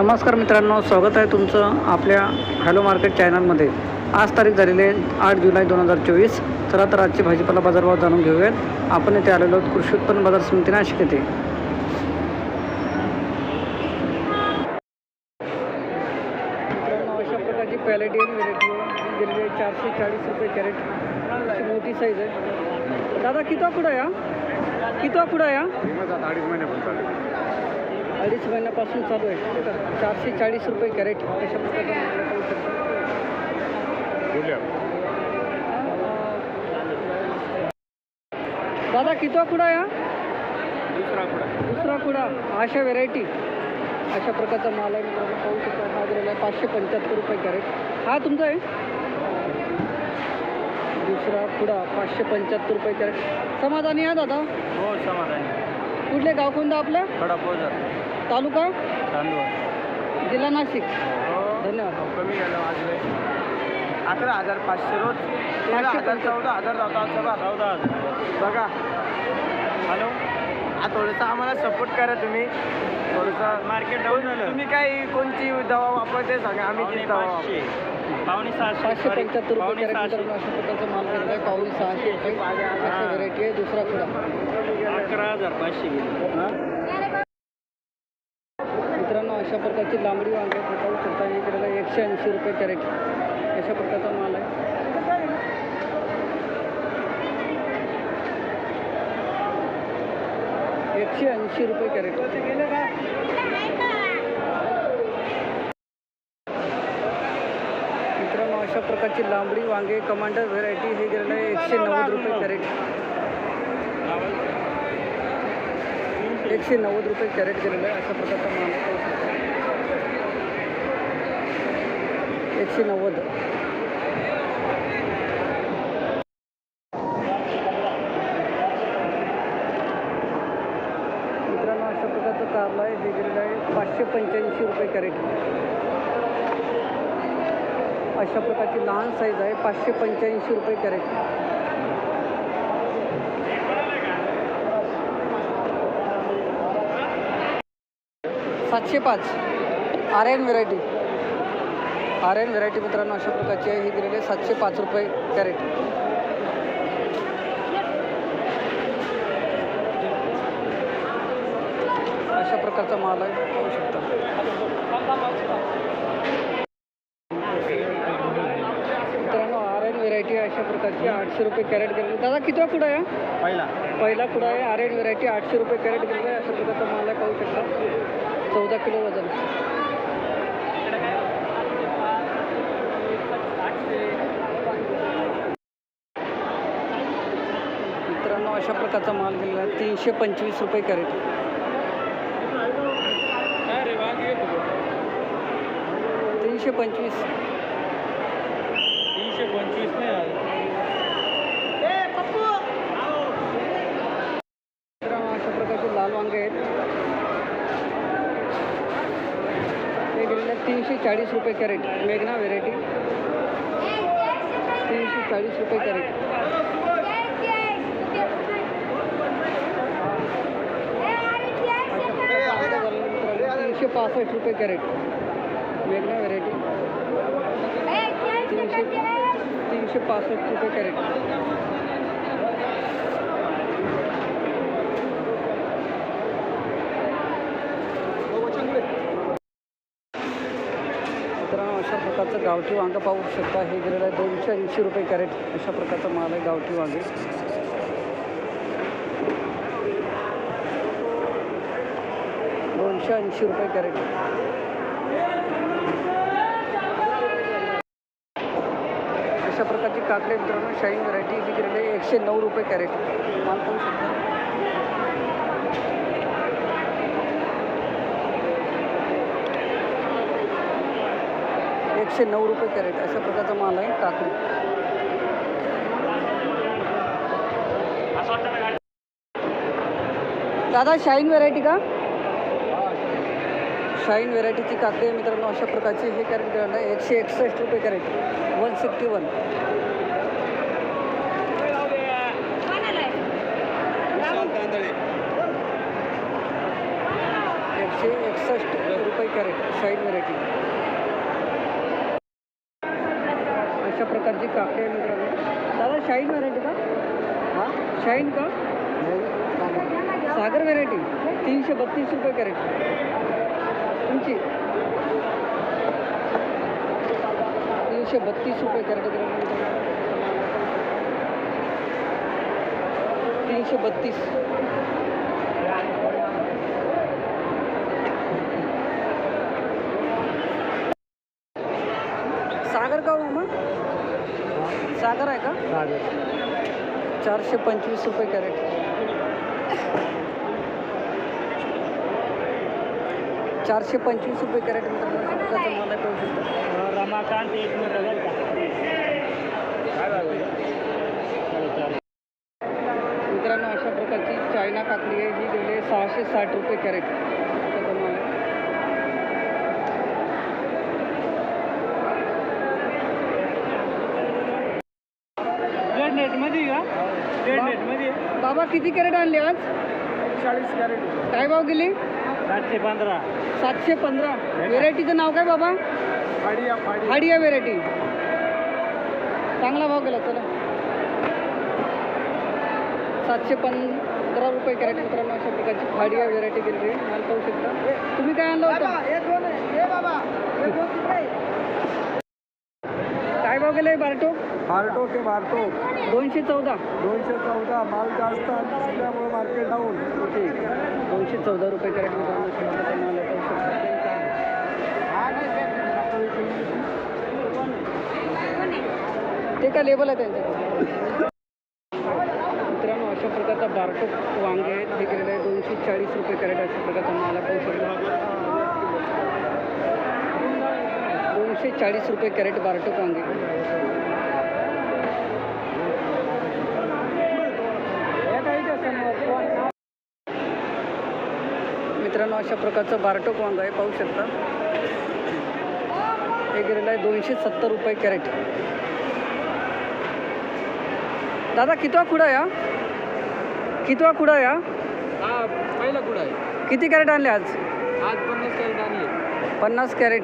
नमस्कार मित्रांनो स्वागत आहे तुमचं आपल्या हॅलो मार्केट चॅनलमध्ये. आज तारीख झालेली आहे आठ जुलै दोन हजार चोवीस. चला तर आजचे भाजीपाला बाजारभाव जाणून घेऊयात. आपण येथे आलेलो आहोत कृषी उत्पन्न बाजार समिती नाशिक येथे. अशा प्रकारची क्वालिटी आणि व्हेरायटी गेलेली आहे चारशे चाळीस रुपये कॅरेट. मोठी साईज आहे. दादा किती कुठं या किती कुठं या अडीच महिने अडीच महिन्यापासून चालू आहे. चारशे चाळीस रुपये कॅरेट अशा बोलूया. दादा किती कुडा या दुसरा कुठं दुसरा कुडा. अशा व्हेरायटी अशा प्रकारचा माल आहे. मित्रांनो पाहू शकता हा गेलेला आहे पाचशे पंच्याहत्तर रुपये कॅरेट. हा तुमचा आहे? दुसरा कुडा पाचशे पंच्याहत्तर रुपये कॅरेट. समाधानी आहे दादा? हो समाधानी. कुठले गाव कोणतं आपलं? खडा पोजर तालुका? जिल्हा नाशिक. हो. धन्यवाद. कमी झालं माझं अकरा हजार पाचशे रोज. तेरा हजार चौदा हजार जाता चौदा चौदा हजार. बघा. हॅलो? हा थोडंसं आम्हाला सपोर्ट करा तुम्ही. थोडंसं मार्केट डाऊन झालं. तुम्ही काय कोणती दवा वापरते सांगा. आम्ही ती दवा वापरतो. पावणे पाचशे पंच्याहत्तर रुपये मित्रांनो अशा प्रकारचा माल गेलेला आहे. पावणे सहाशे रुपये अशा व्हेरायटी आहे. दुसरा कुडा. अकरा हजार पाचशे गेले. प्रकारची लांबडी वांगे आपण करता शकता हे केलेलं आहे एकशे ऐंशी रुपये कॅरेट. अशा प्रकारचा माल आहे. एकशे ऐंशी रुपये कॅरेट. मित्रांनो अशा प्रकारची लांबडी वांगे कमांडर व्हेरायटी हे गेलेलं आहे एकशे नव्वद रुपये कॅरेट. एकशे नव्वद रुपये कॅरेट गेलेलं आहे अशा प्रकारचा माल आहे. पाहू शकता. एकशे नव्वद मित्रांनो अशा प्रकारचं कारला आहे हे आहे पाचशे पंच्याऐंशी रुपये कॅरेट अशा प्रकारची लहान साईज आहे पाचशे पंच्याऐंशी रुपये कॅरेट सातशे पाच Aryan variety R N variety मित्रांनो अशा प्रकारची आहे. ही दिलेली आहे सातशे पाच रुपये कॅरेट. अशा प्रकारचा माल आहे. पाहू शकता. मित्रांनो आर एन व्हेरायटी अशा प्रकारची आठशे रुपये कॅरेट गेलेली दादा किती कुठं आहे? पहिला. पहिला कुडा आहे. आर एन व्हेरायटी आठशे रुपये कॅरेट गेलेला आहे. अशा प्रकारचा माल आहे. पाहू शकता. चौदा किलो वजन मित्रांनो अशा प्रकारचा माल गेलेला आहे. तीनशे पंचवीस रुपये कॅरेट. तीनशे पंचवीस. तीनशे पंचवीस अशा प्रकारचे लाल वांगे आहेत. हे गेलेले आहेत तीनशे चाळीस रुपये कॅरेट. मेघना व्हेरायटी तीनशे चाळीस रुपये कॅरेट तीनशे पासष्ट रुपये कॅरेट. वेगळ्या व्हरायटी तीनशे तीनशे पासष्ट रुपये कॅरेट. मित्रांनो अशा प्रकारचं गावठी वांगं पाहू शकता. हे गेलेलं आहे दोनशे ऐंशी रुपये कॅरेट. अशा प्रकारचं माल आहे गावठी वांगे. दोनशे ऐंशी रुपये कॅरेट. अशा प्रकारची काकडे मित्रांनो शाईन व्हरायटी ही आहे एकशे नऊ रुपये कॅरेट. माल पाहू शकता एकशे नऊ रुपये कॅरेट अशा प्रकारचा माल आहे काकडी. दादा शाईन व्हरायटी का? शाईन व्हेरायटीची काकडी आहे मित्रांनो अशा प्रकारची हे कॅरेट करायला एकशे एकसष्ट रुपये कॅरेट. वन सिक्स्टी वन एकशे एकसष्ट रुपये कॅरेट शाईन व्हेरायटी. अशा प्रकारची काकडी आहे मित्रांनो. दादा शाईन व्हेरायटी का? हा? शाईन का? सागर व्हेरायटी तीनशे बत्तीस रुपये कॅरेट. तुमची? तीनशे बत्तीस रुपये कॅरेट तीनशे बत्तीस. सागर का हो मग सागर आहे का? चारशे पंचवीस रुपये कॅरेट. चारशे पंचवीस रुपये कॅरेट मला कळू शकतो रमाकांत एक मिनिट मित्रांनो अशा प्रकारची चायना काकडी आहे ही गेली सहाशे साठ रुपये कॅरेट. बाबा किती कॅरेट आणले आज? चाळीस कॅरेट. काय भाव गेली? सातशे पंधरा. सातशे पंधरा. व्हेरायटीचं नाव काय बाबा? हाडिया व्हेरायटी चांगला भाव गेला चला. सातशे पंधरा रुपये कॅरेट मित्रांनो अशा प्रकारची फाडिया व्हेरायटी गेली आहे. माल पाहू शकता. तुम्ही काय आणलं होतं? काय भाव गेले बारटो? मारतो ते मारतो दोनशे चौदा. दोनशे चौदा. माल जास्त असल्यामुळे मार्केट डाऊन ठीक दोनशे चौदा रुपये कॅरेट ते काय लेबल आहे त्यांच्याकडे मित्रांनो अशा प्रकारचा बारटोक वांगे आहेत. हे गेलेले आहे दोनशे चाळीस रुपये कॅरेट अशा प्रकारचा माल शकता. दोनशे चाळीस रुपये कॅरेट बारटोक वांगे. मित्रांनो अशा प्रकारचं बारटोक वांग आहे पाहू शकता. हे गेलेलं आहे दोनशे सत्तर रुपये कॅरेट. दादा कितवा खुडा या कितवा खुडा या पहिला कुठं आहे. किती कॅरेट आणले आज? आज पन्नास कॅरेट आणले. पन्नास कॅरेट.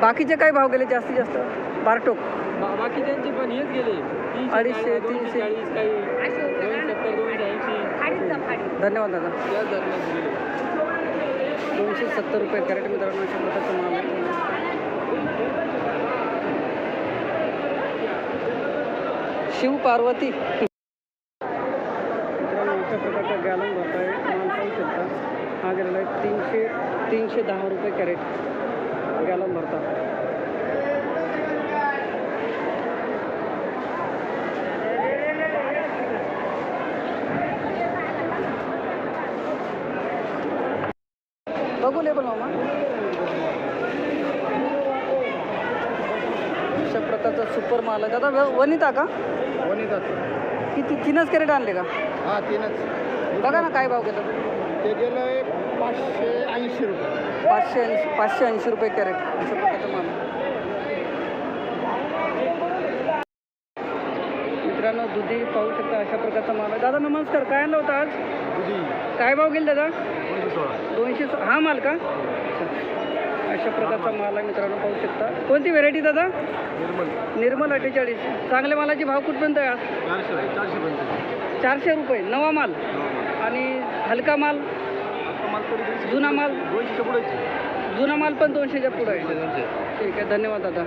बाकीचे काय भाव गेले जास्तीत जास्त? बारटोक. बाकीच्यांचे पण हेच गेले. अडीचशे, तीनशे. काही धन्यवाद दादा. दोनशे सत्तर रुपये कॅरेट मित्रांनो अशा प्रकारचा माल आहे. शिव पार्वती मित्रांनो अशा प्रकारचा गॅलन भरता आहे. माल पाहू शकता. हा गेलेला आहे तीनशे तीनशे दहा रुपये कॅरेट. गॅलन भरता. बघू लेबल मामा. अशा प्रकारचा सुपर माल आहे. दादा वनिता का? किती तीनच कॅरेट आणले का? हा तीनच. बघा ना काय भाव गेला. ते गेलंय पाचशे ऐंशी रुपये. पाचशे ऐंशी पाचशे ऐंशी रुपये कॅरेट अशा प्रकारचा माल आहे. मित्रांनो दुधी पाहू शकता अशा प्रकारचा माल आहे. दादा नमस्कार. काय आणलं होतं आज? दुधी. काय भाव गेले दादा? सोळा. दोनशे स- हा माल का? अच्छा. अशा प्रकारचा माल. आहे मित्रांनो पाहू शकता. कोणती व्हेरायटी दादा? निर्मल. निर्मल अठ्ठेचाळीस. चांगल्या मालाची भाव कुठपर्यंत आहे आज? चारशे रुपये नवा माल. आणि हलका माल? जुना माल? दोनशेच्या पुढे जुना माल पण दोनशेच्या पुढे आहे. ठीक आहे धन्यवाद दादा.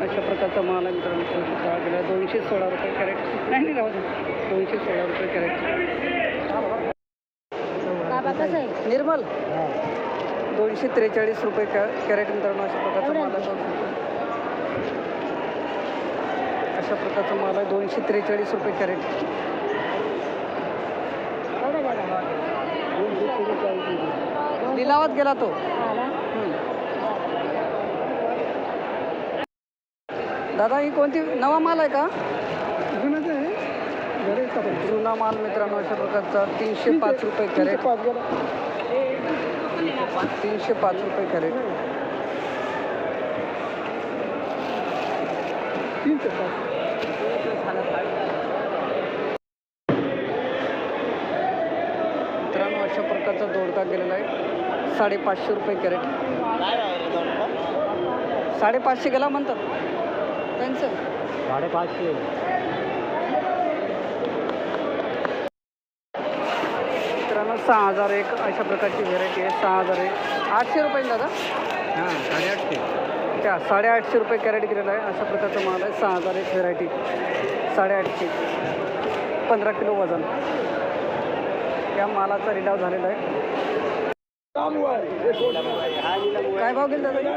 अशा प्रकारचा माल आहे मित्रांनो पाहू शकता. गेला दोनशे सोळा रुपये कॅरेट नाही नाही राहू. दोनशे सोळा रुपये कॅरेट. कसं आहे? निर्मल. दोनशे त्रेचाळीस रुपये कॅ कॅरेट मित्रांनो अशा प्रकारचा माल आहे अशा प्रकारचा माल आहे दोनशे त्रेचाळीस रुपये कॅरेट. लिलावात गेला तो. दादा ही कोणती नवा माल आहे का? जुना माल मित्रांनो अशा प्रकारचा तीनशे पाच रुपये कॅरेट. तीनशे पाच रुपये कॅरेट. मित्रांनो अशा प्रकारचा दोडका गेलेला आहे. साडेपाचशे रुपये कॅरेट. साडेपाचशे गेला म्हणतात. त्यांचं. साडेपाचशे मित्रांनो सहा हजार एक अशा प्रकारची व्हेरायटी आहे. सहा हजार एक. आठशे रुपये दादा? हां साडेआठशे. अच्छा साडेआठशे रुपये कॅरेट गेलेला आहे. अशा प्रकारचा माल आहे. सहा हजार एक व्हेरायटी साडेआठशे. पंधरा किलो वजन. या मालाचा रिलाव झालेला आहे. काय भाव गेला दादा?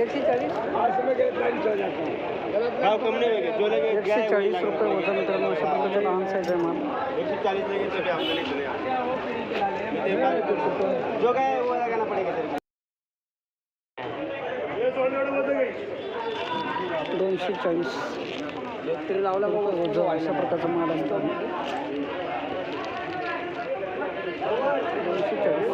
एकशे चाळीस? भाव कम नहीं होगा जो लगे एकशे चाळीस रुपये वजन मित्रांनो अशा प्रकारचा लहान साईज आहे माल. एक सौ चालीस लगे तभी आपको नहीं चलेगा जो गए वो लगाना पड़ेगा सर दोनशे चाळीस. तरी लावला वजन अशा प्रकारचा माल आहे मित्रांनो दोनशे चाळीस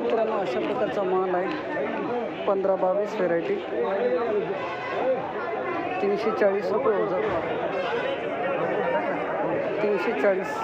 मित्रांनो अशा प्रकारचा माल आहे. पंधरा बावीस व्हेरायटी तीनशे चाळीस रुपये वजन. तीनशे चाळीस.